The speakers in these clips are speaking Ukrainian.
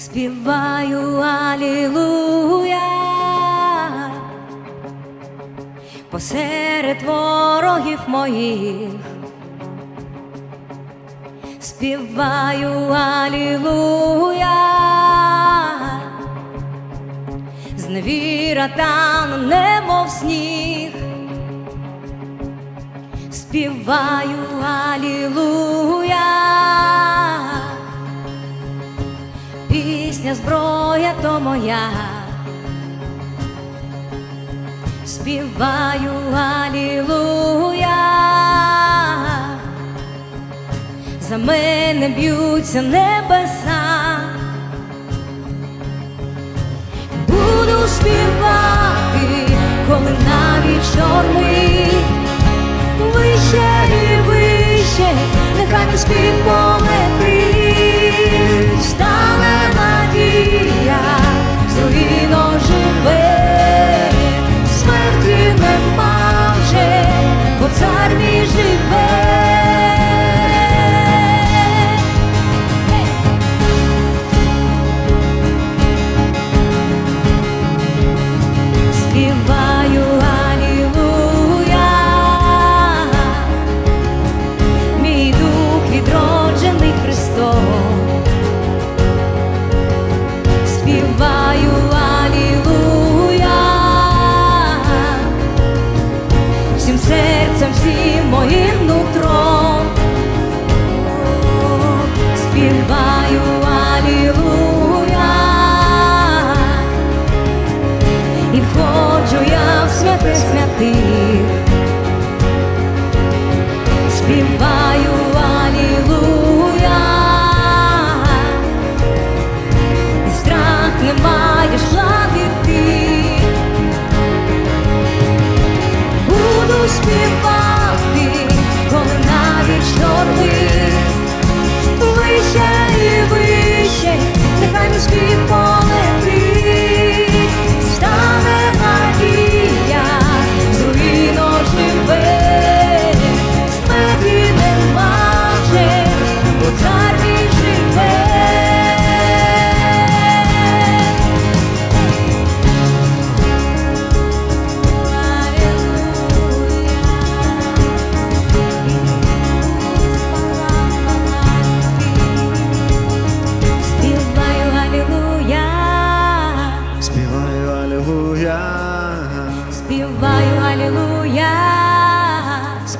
співаю алілуя посеред ворогів моїх, співаю алілуя зневіра там немов сніг, співаю алілуя їхня зброя то моя, співаю алілуя, за мене б'ються небеса, буду співати, коли навіть чорний. Вище і вище, нехай не спів away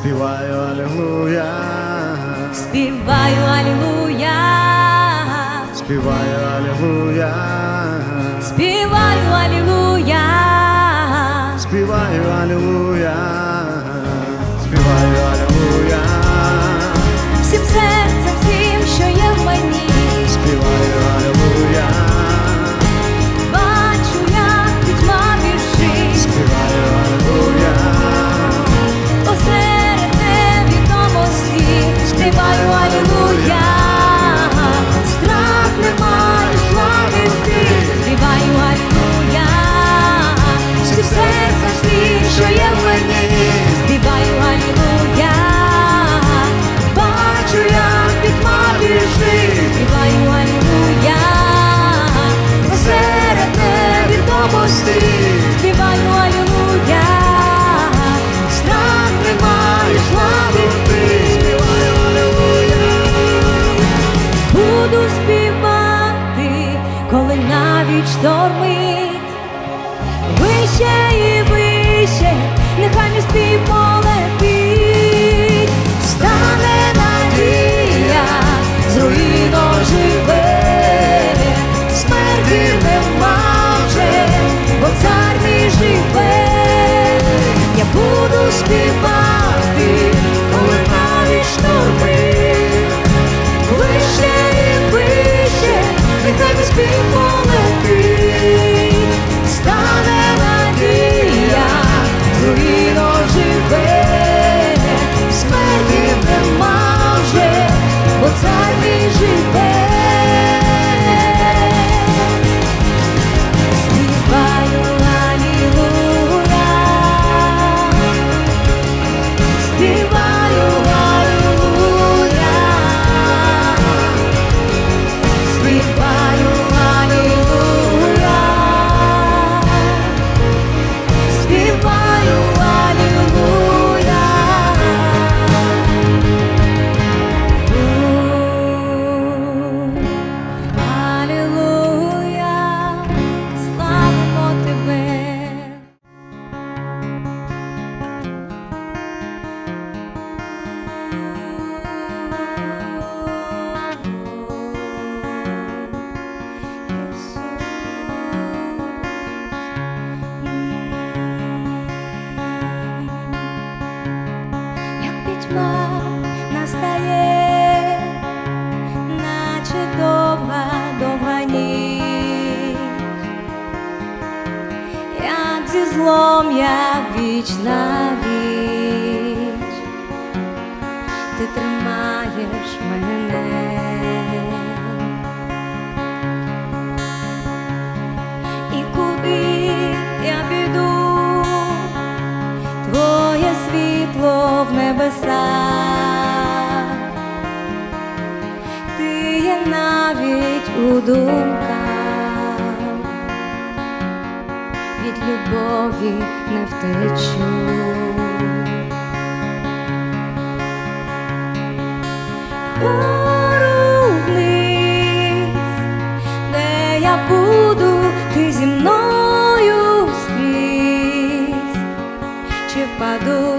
співаю Аллилуйя. співаю Аллилуйя. співаю Аллилуйя. співаю Аллилуйя. тримаєш мене, і куди я піду, твоє світло в небеса, ти є навіть у думках, від любові не втечу. гору я буду, ти зі мною скрізь, чи впаду.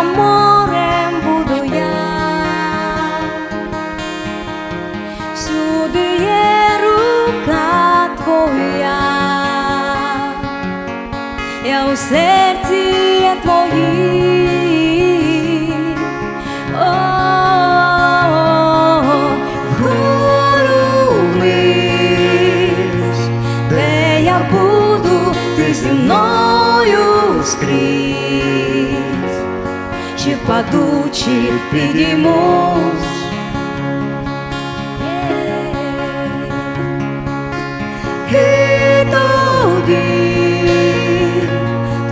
amor. ключів підіймусь. І тоді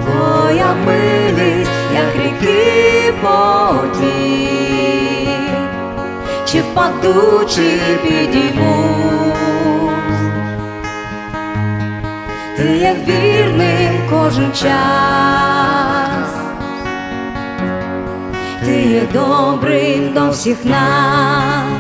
твоя милість, як ріки потік, чи впаду, чи підіймусь, ти як вірний кожен час є добрим до всіх нас.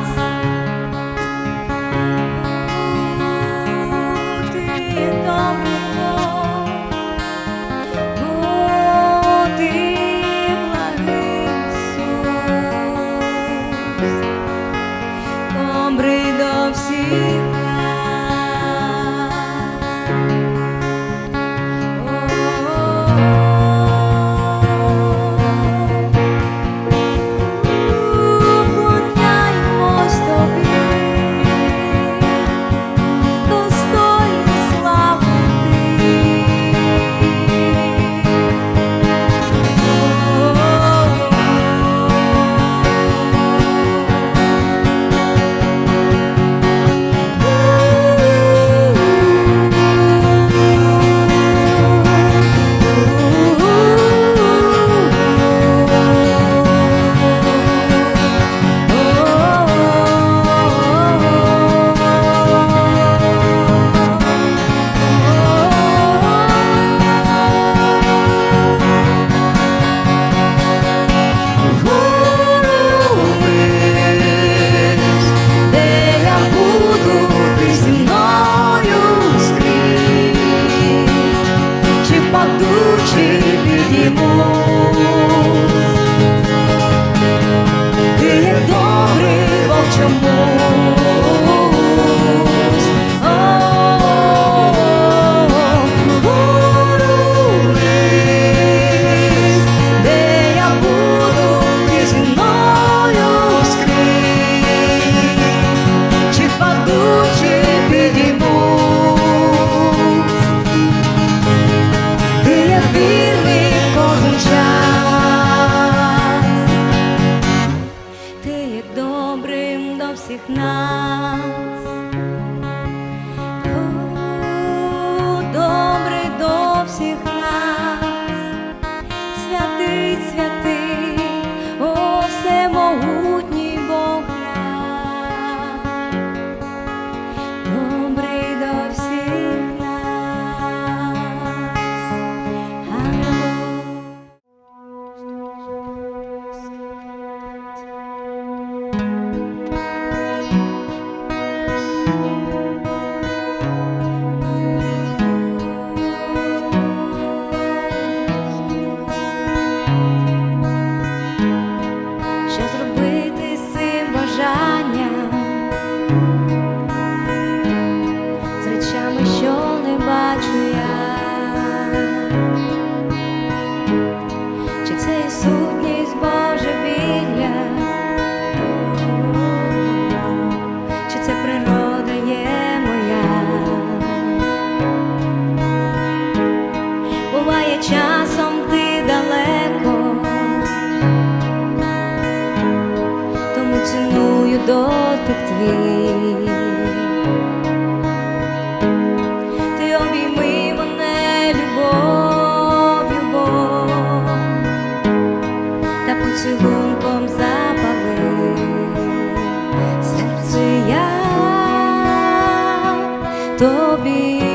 Поцілунком запали. Серце я тобі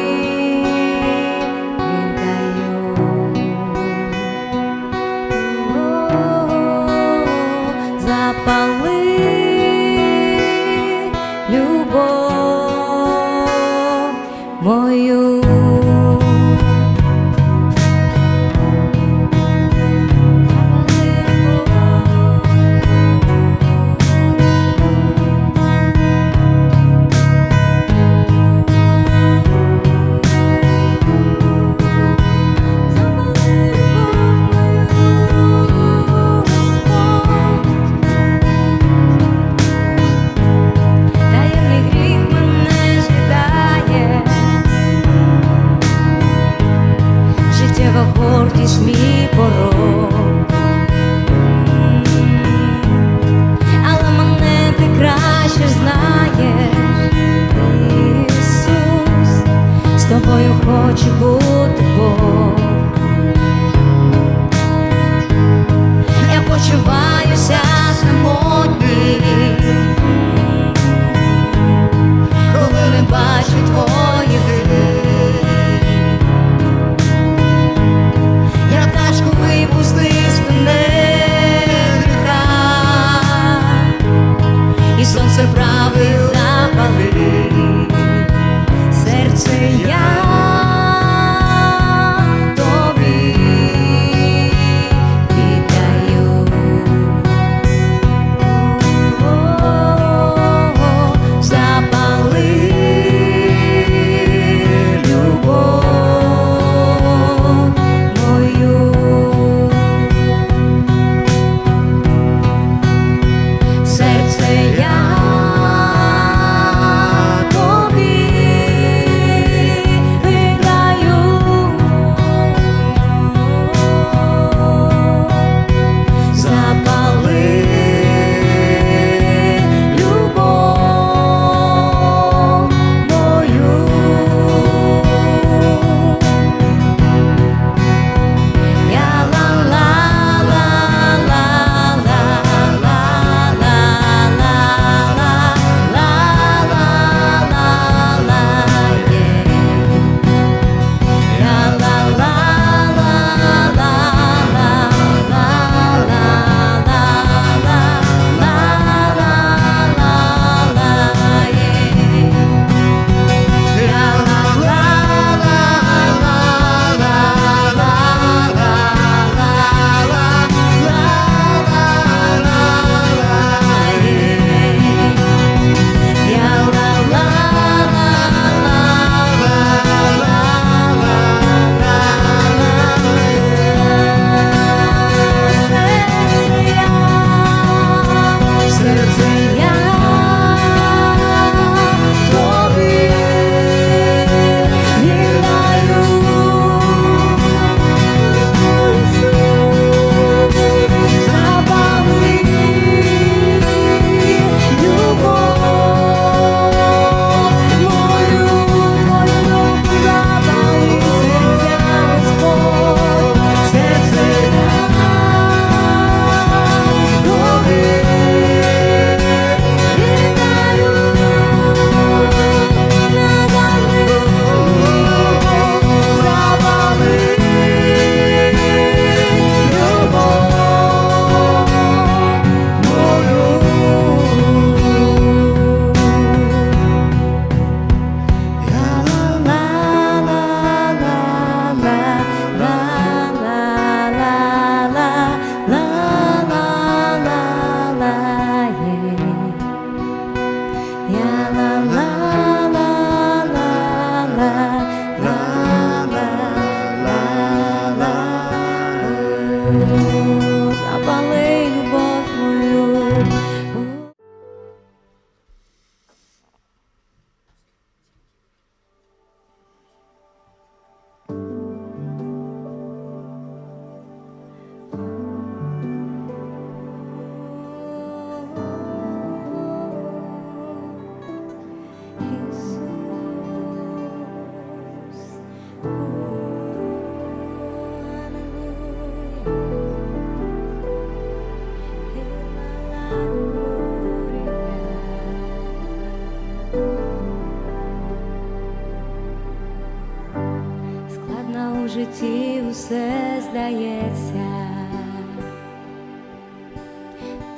житті усе здається.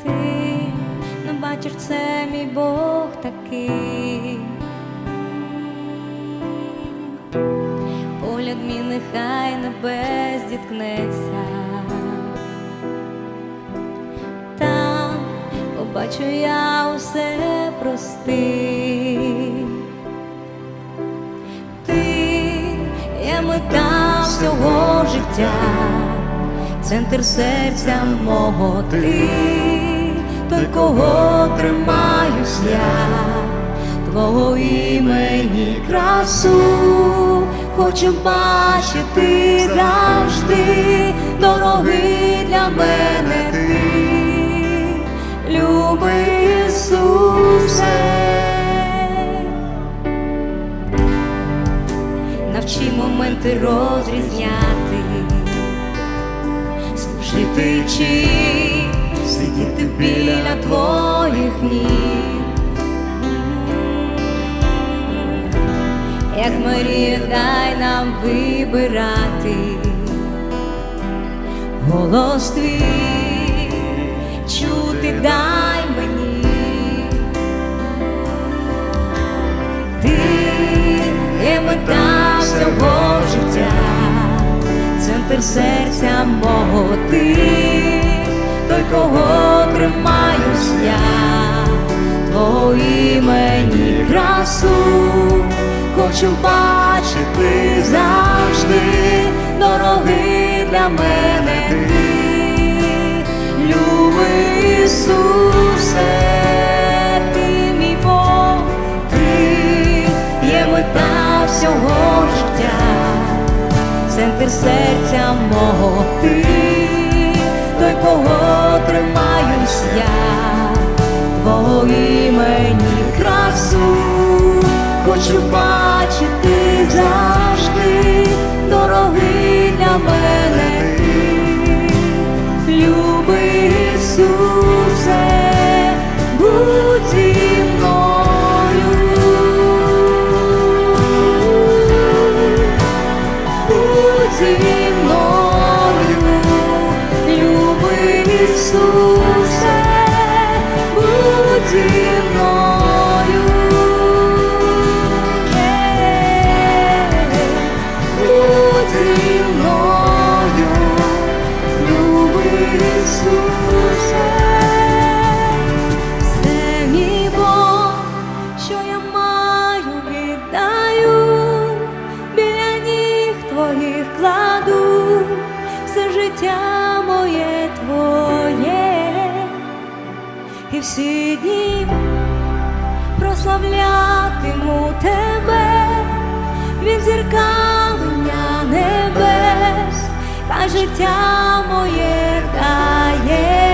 Ти не бачиш це, мій Бог такий. Погляд мій нехай небес діткнеться. Там побачу я усе прости. Мета всього життя, центр серця мого ти, той, кого тримаюсь я, твого імені красу, хочу бачити завжди, дорогий для мене ти, любий Ісусе. Моменти розрізняти, служити чи сидіти біля твоїх ніг. Як Марія, дай нам вибирати голос твій, чути дай мені. Ти мета всього життя, центр серця мого ти, той, кого тримаюсь я, твого імені красу, хочу бачити завжди, дорогий для мене ти, любий Ісусе, всього життя, центр серця мого ти, той, кого тримаюсь я, твого імені красу, хочу бачити завжди, дорогий для мене від небес, та життя моє дає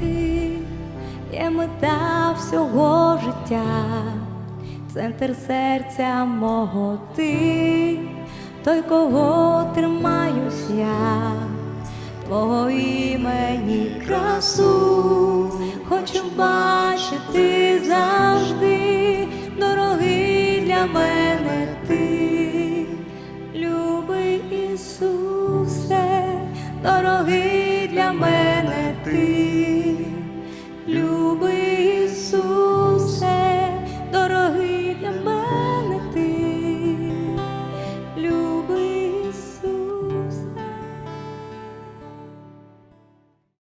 ти. Є мета всього життя, центр серця мого ти, той, кого тримаюсь я, твого імені красу, хочу бачити завжди, дорогий для мене ти, любий Ісусе, дорогий для мене.